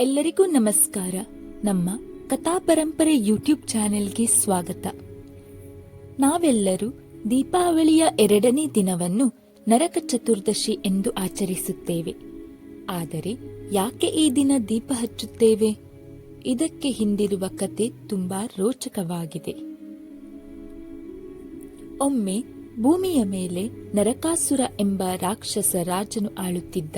ಎಲ್ಲರಿಗೂ ನಮಸ್ಕಾರ. ನಮ್ಮ ಕಥಾ ಪರಂಪರೆ ಯೂಟ್ಯೂಬ್ ಚಾನೆಲ್ಗೆ ಸ್ವಾಗತ. ನಾವೆಲ್ಲರೂ ದೀಪಾವಳಿಯ ಎರಡನೇ ದಿನವನ್ನು ನರಕ ಚತುರ್ದಶಿ ಎಂದು ಆಚರಿಸುತ್ತೇವೆ. ಆದರೆ ಯಾಕೆ ಈ ದಿನ ದೀಪ ಹಚ್ಚುತ್ತೇವೆ? ಇದಕ್ಕೆ ಹಿಂದಿರುವ ಕತೆ ತುಂಬಾ ರೋಚಕವಾಗಿದೆ. ಒಮ್ಮೆ ಭೂಮಿಯ ಮೇಲೆ ನರಕಾಸುರ ಎಂಬ ರಾಕ್ಷಸ ರಾಜನು ಆಳುತ್ತಿದ್ದ.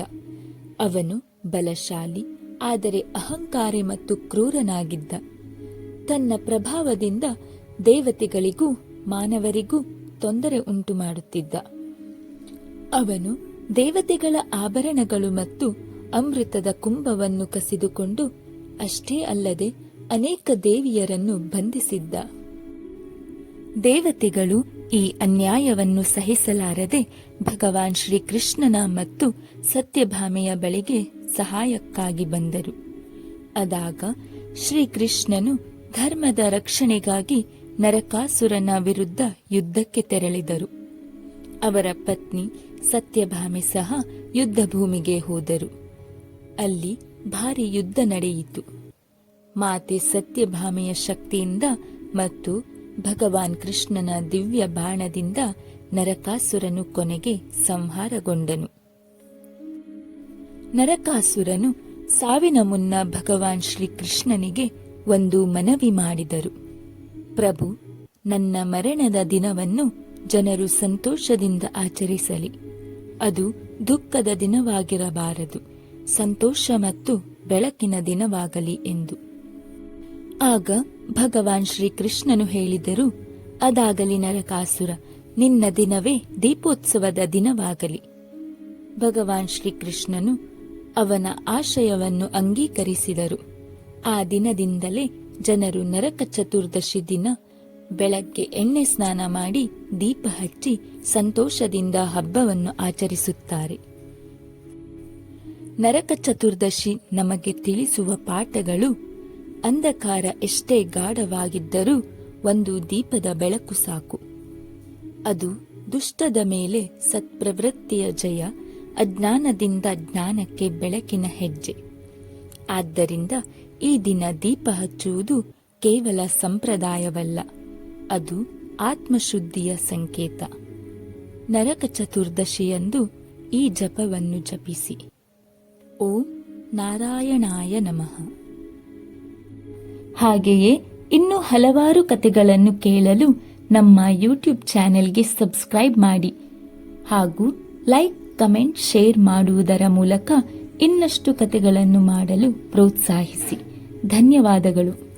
ಅವನು ಬಲಶಾಲಿ ಆದರೆ ಅಹಂಕಾರಿ ಮತ್ತು ಕ್ರೂರನಾಗಿದ್ದ. ತನ್ನ ಪ್ರಭಾವದಿಂದ ದೇವತೆಗಳಿಗೂ ಮಾನವರಿಗೂ ತೊಂದರೆ ಉಂಟು ಮಾಡುತ್ತಿದ್ದ ಅವನು ದೇವತೆಗಳ ಆಭರಣಗಳು ಮತ್ತು ಅಮೃತದ ಕುಂಭವನ್ನು ಕಸಿದುಕೊಂಡು ಅಷ್ಟೇ ಅಲ್ಲದೆ ಅನೇಕ ದೇವಿಯರನ್ನು ಬಂಧಿಸಿದ್ದ. ದೇವತೆಗಳು ಈ ಅನ್ಯಾಯವನ್ನು ಸಹಿಸಲಾರದೆ ಭಗವಾನ್ ಶ್ರೀಕೃಷ್ಣನ ಮತ್ತು ಸತ್ಯಭಾಮೆಯ ಬಳಿಗೆ ಸಹಾಯಕ್ಕಾಗಿ ಬಂದರು. ಅದಾಗ ಶ್ರೀಕೃಷ್ಣನು ಧರ್ಮದ ರಕ್ಷಣೆಗಾಗಿ ನರಕಾಸುರನ ವಿರುದ್ಧ ಯುದ್ಧಕ್ಕೆ ತೆರಳಿದರು. ಅವರ ಪತ್ನಿ ಸತ್ಯಭಾಮೆ ಸಹ ಯುದ್ಧ ಭೂಮಿಗೆ ಹೋದರು. ಅಲ್ಲಿ ಭಾರಿ ಯುದ್ಧ ನಡೆಯಿತು. ಮಾತೆ ಸತ್ಯಭಾಮೆಯ ಶಕ್ತಿಯಿಂದ ಮತ್ತು ಭಗವಾನ್ ಕೃಷ್ಣನ ದಿವ್ಯ ಬಾಣದಿಂದ ನರಕಾಸುರನು ಕೊನೆಗೆ ಸಂಹಾರಗೊಂಡನು. ನರಕಾಸುರನು ಸಾವಿನ ಮುನ್ನ ಭಗವಾನ್ ಶ್ರೀಕೃಷ್ಣನಿಗೆ ಒಂದು ಮನವಿ ಮಾಡಿದರು. ಪ್ರಭು, ನನ್ನ ಮರಣದ ದಿನವನ್ನು ಜನರು ಸಂತೋಷದಿಂದ ಆಚರಿಸಲಿ. ಅದು ದುಃಖದ ದಿನವಾಗಿರಬಾರದು. ಸಂತೋಷ ಮತ್ತು ಬೆಳಕಿನ ದಿನವಾಗಲಿ ಎಂದು. ಆಗ ಭಗವಾನ್ ಶ್ರೀಕೃಷ್ಣನು ಹೇಳಿದರು, ಅದಾಗಲಿ ನರಕಾಸುರ, ನಿನ್ನ ದಿನವೇ ದೀಪೋತ್ಸವದ ದಿನವಾಗಲಿ. ಭಗವಾನ್ ಶ್ರೀಕೃಷ್ಣನು ಅವನ ಆಶಯವನ್ನು ಅಂಗೀಕರಿಸಿದರು. ಆ ದಿನದಿಂದಲೇ ಜನರು ನರಕ ಚತುರ್ದಶಿ ದಿನ ಬೆಳಗ್ಗೆ ಎಣ್ಣೆ ಸ್ನಾನ ಮಾಡಿ ದೀಪ ಹಚ್ಚಿ ಸಂತೋಷದಿಂದ ಹಬ್ಬವನ್ನು ಆಚರಿಸುತ್ತಾರೆ. ನರಕ ಚತುರ್ದಶಿ ನಮಗೆ ತಿಳಿಸುವ ಪಾಠಗಳು ಅಂಧಕಾರ ಎಷ್ಟೇ ಗಾಢವಾಗಿದ್ದರೂ ಒಂದು ದೀಪದ ಬೆಳಕು ಸಾಕು. ಅದು ದುಷ್ಟದ ಮೇಲೆ ಸತ್ಪ್ರವೃತ್ತಿಯ ಜಯ, ಅಜ್ಞಾನದಿಂದ ಜ್ಞಾನಕ್ಕೆ ಬೆಳಕಿನ ಹೆಜ್ಜೆ. ಆದ್ದರಿಂದ ಈ ದಿನ ದೀಪ ಹಚ್ಚುವುದು ಕೇವಲ ಸಂಪ್ರದಾಯವಲ್ಲ, ಅದು ಆತ್ಮಶುದ್ಧಿಯ ಸಂಕೇತ. ನರಕ ಚತುರ್ದಶಿಯಂದು ಈ ಜಪವನ್ನು ಜಪಿಸಿ. ಓಂ ನಾರಾಯಣಾಯ ನಮಃ. ಹಾಗೆಯೇ ಇನ್ನು ಹಲವಾರು ಕತೆಗಳನ್ನು ಕೇಳಲು ನಮ್ಮ ಯೂಟ್ಯೂಬ್ ಚಾನೆಲ್ಗೆ ಸಬ್ಸ್ಕ್ರೈಬ್ ಮಾಡಿ. ಹಾಗೂ ಲೈಕ್, ಕಮೆಂಟ್, ಶೇರ್ ಮಾಡುವುದರ ಮೂಲಕ ಇನ್ನಷ್ಟು ಕತೆಗಳನ್ನು ಮಾಡಲು ಪ್ರೋತ್ಸಾಹಿಸಿ. ಧನ್ಯವಾದಗಳು.